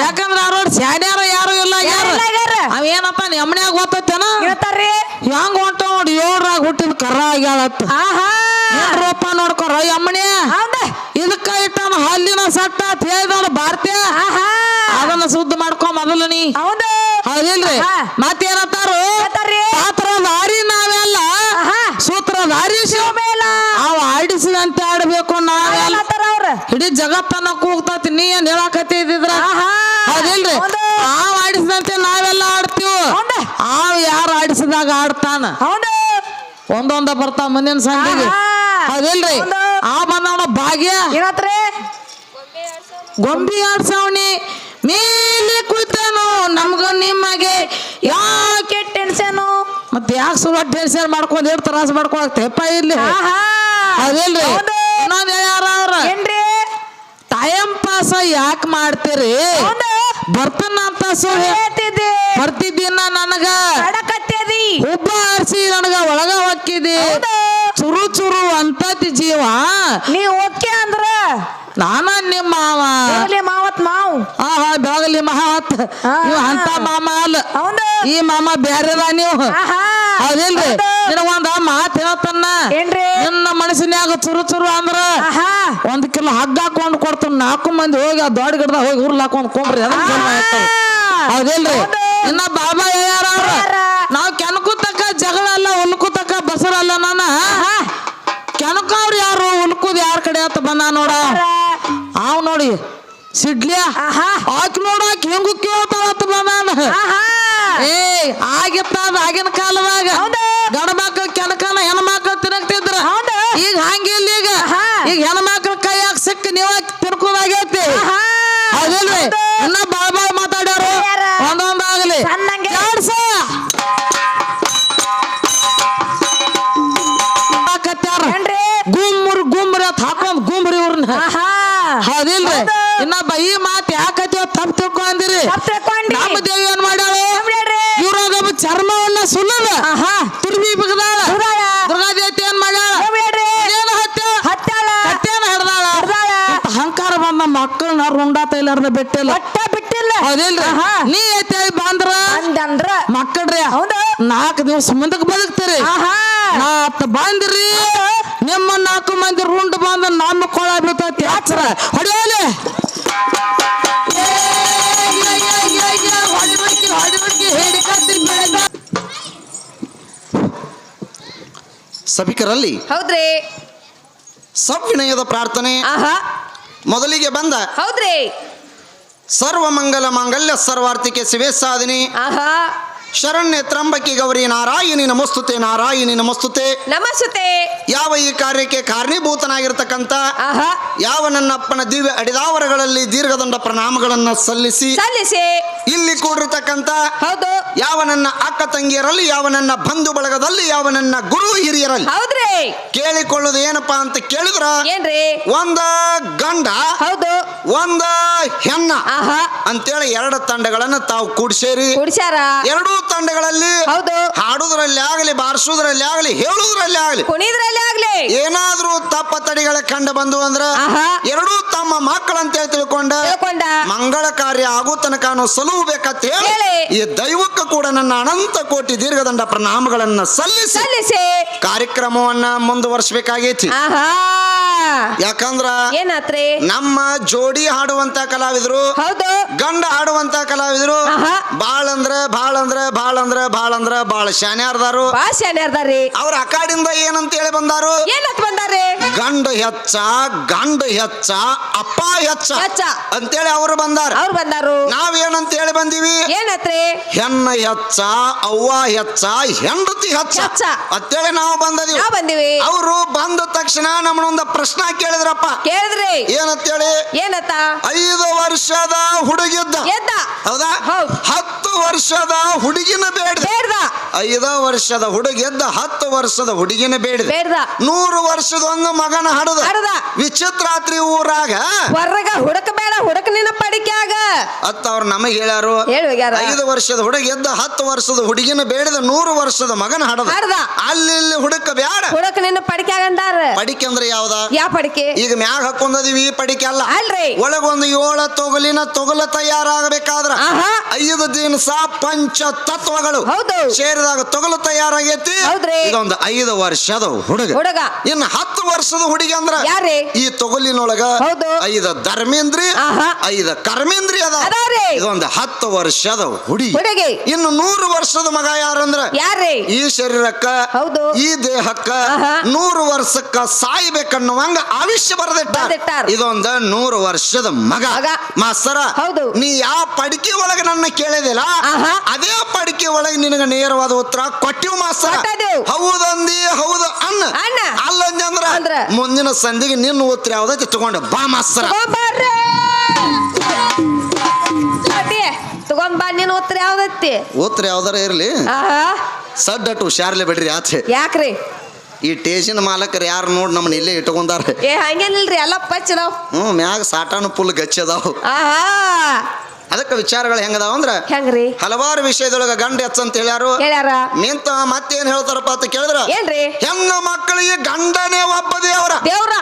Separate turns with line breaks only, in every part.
ಯಾಕಂದ್ರ ಅವ್ರ ಸ್ಯಾಡ್ಯಾರ ಯಾರು ಇಲ್ಲ ಯಾರು? ಅವ ಏನಪ್ಪ ನೆಮ್ಮನ್ಯಾಗ ಓದ್ತೇನ
ಹೇಳ್ತಾರ್ರಿ.
ಹೆಂಗ್ ಹೊಂಟ ನೋಡಿ ಏಳ್ರಾಗ ಹುಟ್ಟಿದ ಕರ ಆಗ್ಯಾಳತ್ತ ರೂಪ ನೋಡ್ಕೊರ ಯಮ್ಮಣಿ
ಹೌದ.
ಇದಕ್ಕ ಇಟ್ಟಾನ ಹಲ್ಲಿನ ಸಟ್ಟ ಅಂತ ಹೇಳಿದವನು ಭಾರತೀಯ ಅದನ್ನ ಶುದ್ಧ ಮಾಡ್ಕೊ ಮೊದಲು ನೀ.
ಹೌದು.
ಹೌದಿಲ್ರಿ. ಮತ್ತೇನತ್ತಾರು ಪಾತ್ರಧಾರಿ ನಾವೆಲ್ಲ.
ಸೂತ್ರ
ಸೂತ್ರಧಾರಿ ಶಿವ.
ಮೇಲ
ಅವ ಆಡಿಸಿದಂತೆ ಆಡ್ಬೇಕು ನಾವೆಲ್ಲ. ಇಡೀ ಜಗತ್ತನ್ನ ಕೂಗ್ತತಿ ನೀ ಏನ್ ಹೇಳಕತ್ತಿದ್ರ
ಆಹಾ
ಹೌದಿಲ್ರಿ
ಹೌದು
ಆವ್ ಆಡಿಸಿದಂತೆ ನಾವೆಲ್ಲ ಆವ್ ಯಾರು ಆಡಿಸಿದಾಗ ಆಡ್ತಾನ? ಒಂದೊಂದ ಬರ್ತಾವ ಮುಂದಿನ ಸಂಜೆಗೆ.
ಅದಿಲ್ರಿ
ಆ ಬಂದವನ ಭಾಗ್ಯ? ಗೊಂಬಿ ಆಡ್ಸವನಿ. ಮೇಲೆ ಕುಳಿತನು ನಮ್ಗ ನಿಮಗೆ. ಯಾಕೆ
ಟೆನ್ಷನ್
ಮತ್ತೆ ಯಾಕೆ ಸುಲಭ ಟೆನ್ಷನ್ ಮಾಡ್ಕೊಂಡು ಎಷ್ಟು ತ್ರಾಸ ಮಾಡ್ಕೊಳಕ್ ತೆಪ್ಪ ಇಲ್ಲಿ
ಅದಿಲ್ರಿ.
ಇನ್ನೊಂದ್ ಅವ್ರ.
ಏನ್ರಿ?
ಟೈಮ್ ಪಾಸ ಯಾಕೆ ಮಾಡ್ತೀರಿ? ಬರ್ತಾನ ಅಂತ ಸುಳ್ಳು. ಬರ್ತಿದ್ದೀನ ನನಗ?
ಕಡಕತ್ತೇದಿ
ಹುಬ್ಬ ಆರಿಸಿ ನನಗ ಒಳಗ ಹೊಕ್ಕಿದಿ ಚುರು ಚುರು ಅಂತತಿ ಜೀವ.
ನೀ ಓಕೆ ಅಂದ್ರ?
ನಾನ ನಿಮ್ಮ ಮಾವ.
ಮಾವತ್ ಮಾವು.
ಆಹಾ ಬೆಳಗಲಿ. ನೀವು ಅಂತ ಮಾಮ ಅಲ್ಲ. ಈ ಮಾಮ ಬ್ಯಾರೆದ ನೀವು. ಹೌದಿಲ್ರಿ?
ಹೌದು.
ನಿನಗೊಂದ ಮಾತ್ ಹೇಳ್ತನ್ನ
ಏನ್ರಿ?
ನಿನ್ನ ಮನಸ್ಸಿನ್ಯಾಗ ಚುರು ಚುರು ಅಂದ್ರ ಒಂದ್ ಕಿಲೋ ಹಗ್ಗ ಹಾಕೊಂಡ್ ಕೊಡ್ತಾನ ನಾಲ್ಕು ಮಂದಿ ಹೋಗಿ ಆ ದೊಡ್ಡ ಗಿಡದ ಹೋಗಿ ಉರ್ಲ್ ಹಾಕೊಂಡ್ ಕೊಂಬ್ರಿ ಇರ್ತದ. ಹೌದಿಲ್ರಿ?
ಹೌದು.
ಇನ್ನ ಬಾಬಾ
ಯಾರ.
ನಾವ್ ಕೆಣಕು ಜಗಳ ಅಲ್ಲ ಉಲ್ಕು ತಕ್ಕ ಬಸರಲ್ಲ ನಾನ? ಕೆಣಕವ್ರು ಯಾರು? ಉಲ್ಕುದ್ ಯಾರ ಕಡೆ ಅಂತ ಬಂದ ನೋಡ. ಅವ್ ನೋಡಿ ಸಿಡ್ಲಿಯ? ಆಕಿ ನೋಡಾಕ ಹೆಂಗು ಕೇಳ್ತಾಳತ್ತ ಬಂದಾನ ಏ ಆಗಿತ್ತ ಆಗಿನ ಕಾಲದಾಗ.
ಗಡಬಾಕ
ಗಂಡ ಮಕ್ಳು ಕೆಣಕನ ಹೌದಿಲ್ರಿ. ಇನ್ನ ಈ ಮಾತ್ ಯಾಕತ್ತೀವ ತಪ್ಪು ತಿಳ್ಕೊಂಡಿರಿ. ನಮ್ಮ ದೇವಿ ಏನ್ ಮಾಡ್ಯಾಳು. ಇವ್ರಾಗ ಚರ್ಮವನ್ನ
ಆಹಾ.
ತುರ್ಬಿ ಬಿಗದಾಳ.
ದುರ್ಗಾ
ದೇವತೆ ಏನ್ ಮಾಡ್ಯಾಳ? ಏನು ಹತ್ಯ?
ಹತ್ತಾಳ
ಕಟ್ಟೇನ ಹಿಡ್ದಾಳ ಅಹಂಕಾರ ಬಂದ ಮಕ್ಕಳನ್ನ ರುಂಡ ತೈಲಾರ್ದ ಬಿಟ್ಟಿಲ್ಲ.
ಬಿಟ್ಟಿಲ್ಲ.
ಹೌದಿಲ್ರಿ. ನೀ ಐತೆ ಬಂದ್ರ?
ಅಂದಂದ್ರ
ಮಕ್ಕಳ್ರಿ
ಹೌದ.
ನಾಲ್ಕು ದಿವಸ ಮುಂದಕ್ಕೆ ಬದುಕ್ತೀರಿ.
ಆಹಾ.
ನಾತ್ ಬಂದ್ರಿ ನಿಮ್ಮ ನಾಲ್ಕು ಮಂದಿ ರುಂಡ್ ಬಂದ ನಮ್ಮ ಕೊಳ ಬೀಳ್ತೈತಿ ಹಚ್ಚರ ಹೊಡಿಯೋಲೆ.
ಸಭಿಕರಲ್ಲಿ
ಹೌದ್ರಿ.
ಸವಿನಯದ ಪ್ರಾರ್ಥನೆ.
ಆಹಾ.
ಮೊದಲಿಗೆ ಬಂದ
ಹೌದ್ರಿ.
ಸರ್ವ ಮಂಗಲ ಮಾಂಗಲ್ಯ ಸರ್ವಾರ್ಥಿಕೆ ಶಿವೆ ಸಾಧನೆ.
ಆಹಾ.
ಶರಣ್ಯ ತ್ರಂಬಕಿ ಗೌರಿ ನಾರಾಯಣಿ ನಮಸ್ತುತೆ ನಾರಾಯಣಿ ನಮಸ್ತುತೆ.
ನಮಸ್ತುತೆ.
ಯಾವ ಈ ಕಾರ್ಯಕ್ಕೆ ಕಾರಣೀಭೂತನಾಗಿರ್ತಕ್ಕಂಥ?
ಆಹಾ.
ಯಾವ ನನ್ನ ಅಪ್ಪನ ದಿವ್ಯ ಅಡಿದಾವರಗಳಲ್ಲಿ ದೀರ್ಘದಂಡ ಪ್ರಣಾಮಗಳನ್ನು ಸಲ್ಲಿಸಿ?
ಸಲ್ಲಿಸಿ.
ಇಲ್ಲಿ ಕೂಡಿರ್ತಕ್ಕಂಥ
ಹೌದು.
ಯಾವ ನನ್ನ ಅಕ್ಕ ತಂಗಿಯರಲ್ಲಿ ಯಾವ ನನ್ನ ಬಂಧು ಬಳಗದಲ್ಲಿ ಯಾವ ನನ್ನ ಗುರು ಹಿರಿಯರಲ್ಲಿ?
ಹೌದ್ರಿ.
ಏನಪ್ಪ ಏನಪ್ಪಾ ಅಂತ ಕೇಳಿದ್ರ?
ಏನ್ರಿ?
ಒಂದ ಗಂಡ
ಹೌದು.
ಒಂದ ಹೆಣ್ಣ.
ಆಹಾ.
ಅಂತೇಳಿ ಎರಡು ತಂಡಗಳನ್ನ ತಾವು ಕೂಡಿಸೇರಿ.
ಕುಡಿಸ್ಯಾರ?
ಎರಡೂ ತಂಡಗಳಲ್ಲಿ
ಹೌದು.
ಹಾಡುದ್ರಲ್ಲಿ ಆಗಲಿ ಬಾರಿಸುದ್ರಲ್ಲಿ ಆಗಲಿ ಹೇಳುದ್ರಲ್ಲಿ ಆಗಲಿ.
ಕುಣಿದ್ರಲ್ಲಿ ಆಗ್ಲಿ.
ಏನಾದ್ರೂ ತಪ್ಪ ತಡಿಗಳ ಕಂಡು ಬಂದು ಅಂದ್ರ
ಆಹಾ.
ಎರಡೂ ತಮ್ಮ ಮಕ್ಕಳಂತೇಳಿ ತಿಳ್ಕೊಂಡ
ತಿಳ್ಕೊಂಡ.
ಮಂಗಳ ಕಾರ್ಯ ಆಗೋ ತನಕ ಸಲುವು ಬೇಕಂತ ಹೇಳಿ
ಹೇಳಿ.
ಈ ದೈವಕ್ಕೂ ಕೂಡ ನನ್ನ ಅನಂತ ಕೋಟಿ ದೀರ್ಘದಂಡ ಪ್ರಣಾಮಗಳನ್ನ ಸಲ್ಲಿಸಿ
ಸಲ್ಲಿಸಿ.
ಕಾರ್ಯಕ್ರಮವನ್ನ ಮುಂದುವರಿಸಬೇಕಾಗೈತಿ.
ಆಹಾ.
ಯಾಕಂದ್ರ
ಏನಾತ್ರಿ?
ನಮ್ಮ ಜೋಡಿ ಹಾಡುವಂತ ಕಲಾವಿದರು
ಹೌದು.
ಗಂಡ ಹಾಡುವಂತ ಕಲಾವಿದರು. ಬಾಳ ಅಂದ್ರ ಬಾಳ ಅಂದ್ರ ಬಾಳ ಅಂದ್ರ ಬಾಳ ಅಂದ್ರ ಬಾಳ ಶಾನ್ಯಾರ್ದಾರು
ಭಾಷೆ ಅದಾರ್ರಿ
ಅವ್ರ ಅಕಾಡಿಂದ ಏನಂತ ಹೇಳಿ ಬಂದಾರು?
ಏನಂತ ಬಂದಾರಿ?
ಗಂಡ ಹೆಚ್ಚ ಗಂಡ ಹೆಚ್ಚ ಅಪ್ಪ ಹೆಚ್ಚ. ಅಂತೇಳಿ ಅವರು ಬಂದಾರ.
ಅವ್ರು ಬಂದಾರು.
ನಾವ್ ಏನಂತ ಹೇಳಿ ಬಂದಿವಿ?
ಏನತ್ರಿ?
ಹೆಣ್ಣ ಹೆಚ್ಚ ಅವ್ವ ಹೆಚ್ಚ ಹೆಂಡತಿ ಹೆಚ್ಚ. ಅಂತೇಳಿ ನಾವು ಬಂದದಿವಿ.
ಬಂದಿವಿ.
ಅವರು ತಕ್ಷಣ ನಮ್ಮನ್ನೊಂದ ಪ್ರಶ್ನೆ ಕೇಳಿದ್ರಪ್ಪ.
ಕೇಳಿದ್ರಿ.
ಏನಂತ ಹೇಳಿ
ಏನತ್ತ?
ಐದು ವರ್ಷದ ಹುಡುಗಿದ್ದ.
ಎದ್ದ.
ಹೌದಾ. ಹತ್ತು ವರ್ಷದ ಹುಡುಗಿನ ಬೇಡ ಐದ ವರ್ಷದ ಹುಡುಗಿದ್ದ ಹತ್ತು ವರ್ಷದ ಹುಡುಗಿನ ಬೇಡ ನೂರು ವರ್ಷದ ಒಂದು ಮಗನ ಹಡದ.
ವಿಚಿತ್ರ
ವಿಚಿತ್ರಾತ್ರಿ ಊರಾಗ
ಹೊರಗ ಹುಡುಕ ಬೇಡ ಹುಡುಕ ನಿನ್ನ ಪಡಿಕ್ಯಾಗ
ಅತ್ತ ಅವ್ರು ನಮಗೆ ಹೇಳ್ಯಾರು
ಹೇಳಿ ಹೋಗ್ಯಾರ.
ಐದು ವರ್ಷದ ಹುಡುಗೆದ್ದ ಹತ್ತು ವರ್ಷದ ಹುಡುಗಿನ ಬೇಡದ ನೂರು ವರ್ಷದ ಮಗನ ಹಡದ.
ಹಡದ.
ಅಲ್ಲಿ ಇಲ್ಲಿ ಹುಡುಕ ಬ್ಯಾಡ
ಹುಡುಕ ನಿನ್ನ ಪಡಿಕೆ ಅಂದಾರ
ಪಡಿಕೆ ಅಂದ್ರೆ ಯಾವ್ದ?
ಯಾ ಪಡಿಕೆ?
ಈಗ ಮ್ಯಾಗ ಹಾಕೊಂಡದಿವಿ ಈ ಪಡಿಕೆ ಅಲ್ಲ.
ಅಲ್ರಿ.
ಒಳಗೊಂದು ಏಳ ತೊಗಲಿನ ತೊಗಲ ತಯಾರಾಗಬೇಕಾದ್ರ.
ಆಹಾ.
ದಿನಸ ಪಂಚ ತತ್ವಗಳು
ಹೌದು.
ಸೇರಿದಾಗ ತೊಗಲು ತಯಾರಾಗೈತಿ. ಇದೊಂದು ಐದು ವರ್ಷದ ಹುಡುಗ
ಹುಡುಗ
ಇನ್ನು ಹತ್ತು ವರ್ಷದ ಹುಡುಗಿ ಅಂದ್ರ ಈ ತೊಗಲಿನೊಳಗ ಐದ ಧರ್ಮೇಂದ್ರಿ ಐದ ಕರ್ಮೇಂದ್ರಿ ಅದ. ಇದೊಂದು ಹತ್ತು ವರ್ಷದ ಹುಡುಗಿ ಇನ್ನು ನೂರು ವರ್ಷದ ಮಗ ಯಾರಂದ್ರ
ಯಾರೇ
ಈ ಶರೀರಕ್ಕ
ಹೌದು.
ಈ ದೇಹಕ್ಕ. ನೂರು ವರ್ಷಕ್ಕ ಸಾಯ್ಬೇಕನ್ನುವಂಗ ಆವಿಷ್ಯ.
ಬರೆದಿಟ್ಟಾರ
ಇದೊಂದು ನೂರು ವರ್ಷದ ಮಗ. ಮಾಸ್ತರ
ಹೌದು.
ನೀ ಯಾವ ಪಡಿಕೆ ಒಳಗ ನನ್ನ ಕೇಳಿದಿಲ್ಲ
ಆಹಾ.
ಅದೇ ಪಡಿಕೆ ಒಳಗೆ ನಿನಗೆ ನೇರವಾದ ಉತ್ತರ ಕೊಟ್ಟಿವ್ ಮಾಸ್ತರ. ಹೌದಂದಿ ಹೌದು ಅನ್ನ.
ಅಲ್ಲಂದ್ರ
ಅಲ್ಲಂದಿ ಅಂದ್ರ. ಮುಂದಿನ ಸಂಧಿಗೆ ನಿನ್ನ ಉತ್ತರ ಯಾವ್ದೈತಿ ತಗೊಂಡು? ಬಾ ಮಾಸ್ತರ.
ಬಾ ತಗೊಂಬಾ ನಿನ್ನ ಉತ್ತರ ಯಾವ್ದೈತಿ?
ಉತ್ತರ ಯಾವ್ದಾರ ಇರ್ಲಿ. ಸಡ್ಡಟ್ಟು ಹುಷಾರ್ಲೆ ಬಿಡ್ರಿ ಆಚೆ
ಯಾಕ್ರಿ?
ಈ ಟೇಷನ್ ಮಾಲಕರು ಯಾರು ನೋಡಿ ನಮ್ಮನ್ನ ಇಲ್ಲೇ ಇಟ್ಕೊಂಡಾರ.
ಏ ಹಂಗೇನಿಲ್ರಿ ಎಲ್ಲ ಪಚ್ಚದಾವ್
ಹ್ಞೂ ಮ್ಯಾಗ ಸಾಟಾನು ಫುಲ್ ಗಚ್ಚದಾವ್
ಆಹಾ.
ಅದಕ್ಕೆ ವಿಚಾರಗಳು ಹೆಂಗದಾವ ಅಂದ್ರ
ಹೆಂಗ್ರಿ?
ಹಲವಾರು ವಿಷಯದೊಳಗ ಗಂಡ ಎಚ್ಚ ಅಂತ ಹೇಳ್ಯಾರು.
ಹೇಳ್ಯಾರ.
ನಿಂತ ಮತ್ತೇನ್ ಹೇಳ್ತಾರಪ್ಪ ಅಂತ ಕೇಳಿದ್ರ?
ಏನ್ರಿ?
ಹೆಣ್ಣು ಮಕ್ಕಳಿಗೆ ಗಂಡನೇ ಒಬ್ಬ ದೇವರ.
ದೇವ್ರ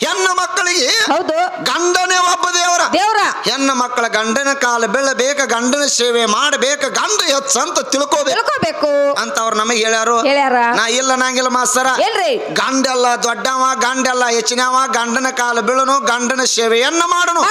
ಹೆಣ್ಣು ಮಕ್ಕಳಿಗೆ
ಹೌದು.
ಗಂಡನೇ ಒಬ್ಬ ದೇವರ.
ದೇವರ.
ಹೆಣ್ಣು ಮಕ್ಕಳ ಗಂಡನ ಕಾಲ ಬೆಳಬೇಕ ಗಂಡನ ಸೇವೆ ಮಾಡಬೇಕ ಗಂಡ ಹೆಚ್ಚ ಅಂತ ತಿಳ್ಕೋಬೇಕು.
ತಿಳ್ಕೊಬೇಕು.
ಅಂತ ಅವ್ರು ನಮಗೆ ಹೇಳ್ಯಾರು.
ಹೇಳ್ಯಾರ.
ನಾ ಇಲ್ಲ ನಂಗಿಲ್ಲ ಮಾಸ್ತರ. ಗಂಡೆಲ್ಲ ದೊಡ್ಡವ ಗಂಡೆಲ್ಲ ಹೆಚ್ಚಿನವ ಗಂಡನ ಕಾಲ ಬೀಳನು ಗಂಡನ ಸೇವೆಯನ್ನ ಮಾಡನು.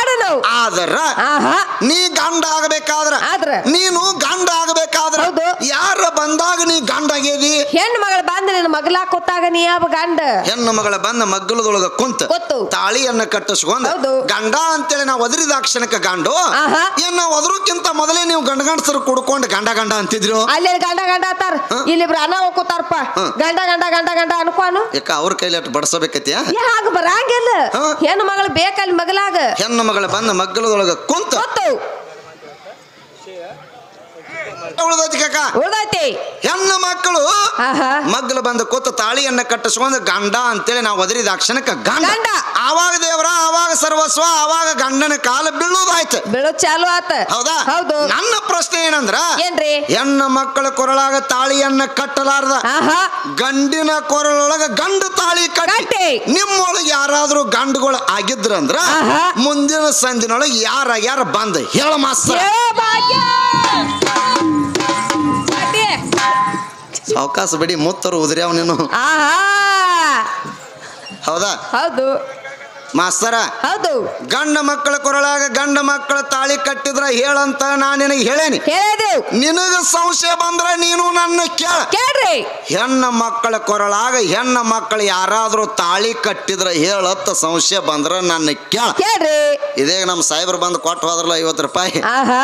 ಆದ್ರ
ಆಹಾ.
ನೀ ಗಂಡ ಆಗಬೇಕಾದ್ರ
ಆದ್ರ?
ನೀನು ಗಂಡ ಆಗಬೇಕಾದ್ರ
ಹೌದು.
ಯಾರ ಬಂದಾಗ ನೀ ಗಂಡ ಆಗೇದಿ
ಹೆಣ್ಣು ಮಗಳು ನಿನ್ನ ಮಗಲ ಕೊತ್ತಾಗ ನೀ ಯಾವ ಗಂಡ
ಹೆಣ್ಣು ಮಗಳ ಬಂದ ಮಗ್ಗಲದೊಳಗ ಕುಂತ
ಗೊತ್ತು.
ತಾಳಿಯನ್ನ ಕಟ್ಟಿಸ್ಕೊಂಡ್
ಹೌದು.
ಗಂಡ ಅಂತೇಳಿ ನಾವು ಒದರಿದ ಕ್ಷಣಕ್ಕೆ ಗಂಡು
ಆಹಾ.
ಏನ್ ನಾವು ಒದರಕ್ಕಿಂತ ಮೊದಲೇ ನೀವು ಗಂಡ ಗಂಡಸರು ಕುಡ್ಕೊಂಡು ಗಂಡ ಗಂಡ ಅಂತಿದ್ರು
ಅಲ್ಲಿ ಗಂಡ ಗಂಡ ಆತಾರ ಇಲ್ಲಿಬ್ರು ಅನ್ನ ಹೋಗ್ಕೋತಾರಪ್ಪ
ಹ.
ಗಂಡ ಗಂಡ ಗಂಡ ಗಂಡ ಅನ್ಕೋನು
ಯಾಕ ಅವ್ರ ಕೈಲಿ ಅಟ್ಟು ಬಡಸಬೇಕತ್ಯ
ಯಾಕ ಬರಂಗಿಲ್ಲ
ಹ.
ಹೆಣ್ಣು ಮಗಳು ಬೇಕಲ್ಲಿ ಮಗಲಾಗ
ಹೆಣ್ಣು ಮಗಳ ಬಂದ ಮಗ್ಗಲದೊಳಗ ಕುಂತ
ಗೊತ್ತು
ಉಳ್ದೈತಿ ಕಾಕ?
ಉಳ್ದೈತಿ.
ಹೆಣ್ಣು ಮಕ್ಕಳು
ಆಹಾ.
ಮಗ್ಗಲು ಬಂದ ಕೂತ ತಾಳಿಯನ್ನ ಕಟ್ಟಿಸ್ಕೊಂಡು ಗಂಡ ಅಂತೇಳಿ ನಾವು ಒದರಿದ ಅಕ್ಷಣಕ್ಕ ಗಂಡ.
ಗಂಡ.
ಆವಾಗ ದೇವರ ಆವಾಗ ಸರ್ವಸ್ವ ಆವಾಗ ಗಂಡನ ಕಾಲ ಬೀಳುವುದಾಯ್ತು.
ಬೆಳು ಚಾಲು ಆತ.
ಹೌದಾ?
ಹೌದು.
ನನ್ನ ಪ್ರಶ್ನೆ ಏನಂದ್ರ
ಏನ್ರಿ?
ಹೆಣ್ಣು ಮಕ್ಕಳ ಕೊರಳಾಗ ತಾಳಿಯನ್ನ ಕಟ್ಟಲಾರ್ದ?
ಆಹಾ.
ಗಂಡಿನ ಕೊರಳೊಳಗ ಗಂಡು ತಾಳಿ ಕಟ್ಟಿ.
ಕಟ್ಟಿ.
ನಿಮ್ಮೊಳಗೆ ಯಾರಾದ್ರೂ ಗಂಡುಗಳು ಆಗಿದ್ರಂದ್ರ
ಆಹಾ.
ಮುಂದಿನ ಸಂದಿನೊಳಗೆ ಯಾರ ಯಾರ ಬಂದ? ಹೇಳ ಮಾಸ್ತರ
ಭಾಗ್ಯ.
ಅವಕಾಶ ಬಿಡಿ ಮುತ್ತರು ಉದ್ರಿ ನೀನು
ಆಹಾ!
ಹೌದಾ?
ಹೌದು.
ಮಾಸ್ತರ
ಹೌದು.
ಗಂಡ ಮಕ್ಕಳ ಕೊರಳಾಗ ಗಂಡ ಮಕ್ಕಳ ತಾಳಿ ಕಟ್ಟಿದ್ರ ಹೇಳಂತ ನಾ ನಿನಗೆ ಹೇಳೇನಿ.
ಹೇಳಿದೆವು
ನಿನಗ ಸಂಶಯ ಬಂದ್ರ ನೀನು ನನ್ನ ಕೇಳ.
ಕೇಳ್ರಿ.
ಹೆಣ್ಣ ಮಕ್ಕಳ ಕೊರಳಾಗ ಹೆಣ್ಣ ಮಕ್ಕಳು ಯಾರಾದ್ರೂ ತಾಳಿ ಕಟ್ಟಿದ್ರ ಹೇಳತ್ತ ಸಂಶಯ ಬಂದ್ರ ನನ್ನ ಕೇಳ.
ಕೇಳ್ರಿ.
ಇದೇ ನಮ್ಮ ಸಾಹೇಬ್ರು ಬಂದು ಕೊಟ್ಟು ಹೋದ್ರಲ್ಲ ಐವತ್ತು ರೂಪಾಯಿ.
ಆಹಾ.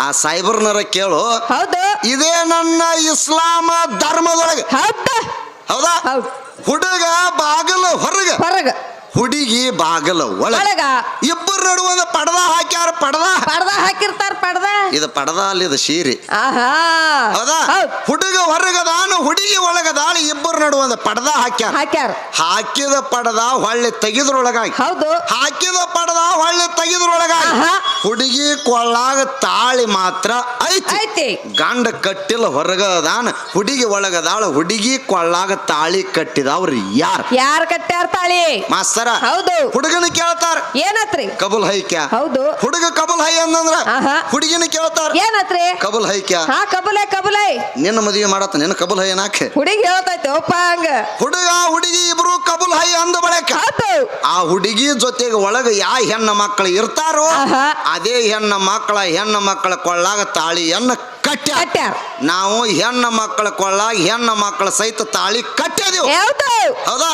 ಆ ಸೈಬರ್ನರ ಕೇಳು.
ಹೌದು.
ಇದೇ ನನ್ನ ಇಸ್ಲಾಮ ಧರ್ಮದೊಳಗೆ.
ಹೌದ.
ಹೌದಾ?
ಹೌದು.
ಹುಡುಗ ಬಾಗಿಲು ಹೊರಗೆ.
ಹೊರಗ.
ಹುಡುಗಿ ಬಾಗಲ ಒಳಗ ಇಬ್ಬರ ನಡುವ ಪಡದ ಹಾಕ್ಯಾರ ಪಡದ
ಪಡ್ದ ಹಾಕಿರ್ತಾರ ಪಡ್ದ?
ಇದು ಪಡದ ಅಲ್ಲಿ ಇದು ಶೀರಿ
ಆಹಾ.
ಹೌದಾ? ಹುಡುಗ ಹೊರಗದಾನು ಹುಡುಗಿ ಒಳಗದಾಳು ಇಬ್ಬರು ನಡುವ ಪಡದ ಹಾಕ್ಯಾರ.
ಹಾಕ್ಯಾರ.
ಹಾಕಿದ ಪಡದ ಹೊಳ್ಳಿ ತೆಗೆದ್ರೊಳಗಾಗಿ.
ಹೌದು.
ಹಾಕಿದ ಪಡದ ಹೊಳ್ಳಿ ತೆಗೆದ್ರೊಳಗಾಗಿ.
ಆಹಾ.
ಹುಡುಗಿ ಕೊಳ್ಳಾಗ ತಾಳಿ ಮಾತ್ರ ಐತಿ.
ಐತಿ.
ಗಂಡ ಕಟ್ಟಿಲ್ಲ ಹೊರಗದಾನ ಹುಡುಗಿ ಒಳಗದಾಳ ಹುಡುಗಿ ಕೊಳ್ಳಾಗ ತಾಳಿ ಕಟ್ಟಿದವ್ರು ಯಾರು?
ಯಾರ್ ಕಟ್ಟ್ಯಾರ ತಾಳಿ?
ಮಾಸ್ತರ
ಹೌದು.
ಹುಡುಗನ ಕೇಳ್ತಾರ.
ಏನತ್ರಿ?
ಕಬುಲ್ ಹೈಕ್ಯ.
ಹೌದು.
ಹುಡುಗ ಕಬುಲ್ ಹೈ ಅಂದ್ರ
ಆಹಾ.
ಹುಡುಗಿನ ಕೇಳ್ತಾರ.
ಏನತ್ರಿ?
ಕಬುಲ್ ಹೈಕ್ಯ.
ಹಾ ಕಬುಲ್ ಹೈ
ನಿನ್ನ ಮದುವೆ ಮಾಡತ್ತ ನಿನ್ನ ಕಬುಲ್ ಹೈ ಏನಾಕೆ
ಹುಡುಗಿ ಹೇಳ್ತೈತೆ ಒಪ್ಪ ಹಂಗ.
ಹುಡುಗ ಹುಡುಗಿ ಇಬ್ರು ಕಬುಲ್ ಹೈ ಅಂದ ಬಳಿಕ
ಹೌದು.
ಆ ಹುಡುಗಿ ಜೊತೆಗೆ ಒಳಗ ಯಾ ಹೆಣ್ಣ ಮಕ್ಕಳು ಇರ್ತಾರೋ
ಆಹಾ.
ಅದೇ ಹೆಣ್ಣ ಮಕ್ಕಳ ಹೆಣ್ಣು ಮಕ್ಕಳ ಕೊಳ್ಳಾಗ ತಾಳಿಯನ್ನು ಕಟ್ಟಿ
ಕಟ್ಟ್ಯಾರ
ನಾವು ಹೆಣ್ಣು ಮಕ್ಕಳ ಕೊಳ್ಳಾಗ ಹೆಣ್ಣು ಮಕ್ಕಳ ಸಹಿತ ತಾಳಿ ಕಟ್ಟಿದೆವು. ಹೌದು.
ಹೌದಾ.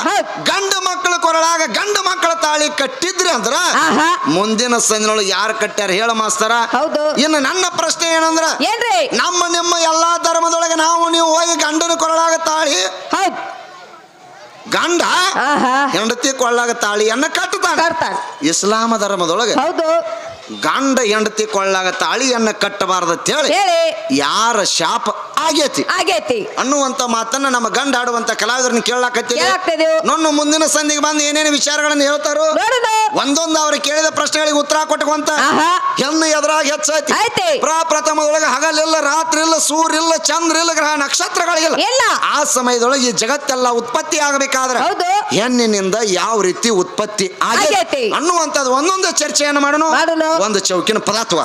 ಗಂಡ ಮಕ್ಕಳ ಕೊರಳಾಗ ಗಂಡ ಮಕ್ಕಳ ತಾಳಿ ಕಟ್ಟಿದ್ರಿ ಅಂದ್ರ
ಆಹಾ.
ಮುಂದಿನ ಸಂದಿನೊಳಗೆ ಯಾರು ಕಟ್ಟ್ಯಾರ ಹೇಳ ಮಾಸ್ತರ.
ಹೌದು.
ಇನ್ನು ನನ್ನ ಪ್ರಶ್ನೆ ಏನಂದ್ರ
ಏನ್ರಿ?
ನಮ್ಮ ನಿಮ್ಮ ಎಲ್ಲಾ ಧರ್ಮದೊಳಗೆ ನಾವು ನೀವು ಹೋಗಿ ಗಂಡನ ಕೊರಳಾಗ ತಾಳಿ.
ಹೌದ್.
ಗಂಡ
ಆಹಾ.
ಹೆಂಡತಿ ಕೊಳ್ಳಾಗ ತಾಳಿಯನ್ನ ಕಟ್ಟುತ್ತಾನೆ.
ಕಟ್ತಾರ
ಇಸ್ಲಾಮ ಧರ್ಮದೊಳಗೆ
ಹೌದು.
ಗಂಡ ಹೆಂಡತಿ ಕೊಳ್ಳಾಗ ತಾಳಿಯನ್ನು ಕಟ್ಟಬಾರ್ದು ಯಾರ ಶಾಪ ಆಗೇತಿ
ಆಗೇತಿ
ಅನ್ನುವಂತ ಮಾತನ್ನ ನಮ್ಮ ಗಂಡ ಆಡುವಂತ ಕಲಾವಿದರನ್ನ
ಕೇಳಾಕ್ತಿದೀವಿ.
ನನ್ನ ಮುಂದಿನ ಸಂಧಿಗೆ ಬಂದು ಏನೇನು ವಿಚಾರಗಳನ್ನ ಹೇಳ್ತಾರೋ
ನೋಡುದು
ಒಂದೊಂದು ಅವ್ರು ಕೇಳಿದ ಪ್ರಶ್ನೆಗಳಿಗೆ ಉತ್ತರ ಕೊಟ್ಟುಕೊಂತ
ಆಹಾ.
ಹೆಣ್ಣು ಎದುರಾಗ ಹೆಚ್ಚೈತಿ
ಐತಿ.
ಪ್ರಪ್ರಥಮದೊಳಗೆ ಹಗಲಿಲ್ಲ ರಾತ್ರಿ ಇಲ್ಲ ಸೂರ್ಯ ಇಲ್ಲ ಚಂದ್ರ ಇಲ್ಲ ಗ್ರಹ ನಕ್ಷತ್ರಗಳಿಲ್ಲ
ಇಲ್ಲ.
ಆ ಸಮಯದೊಳಗೆ ಈ ಜಗತ್ತೆಲ್ಲ ಉತ್ಪತ್ತಿ ಆಗಬೇಕಾದ್ರೆ
ಹೌದು.
ಹೆಣ್ಣಿನಿಂದ ಯಾವ ರೀತಿ ಉತ್ಪತ್ತಿ
ಆಗೈತಿ.
ಆಗೈತಿ ಅನ್ನುವಂಥದ್ದು ಒಂದೊಂದು ಚರ್ಚೆಯನ್ನು ಮಾಡೋಣ
ಮಾಡೋಣ.
ಒಂದು ಚೌಕಿನ ಪದಾತ್ವ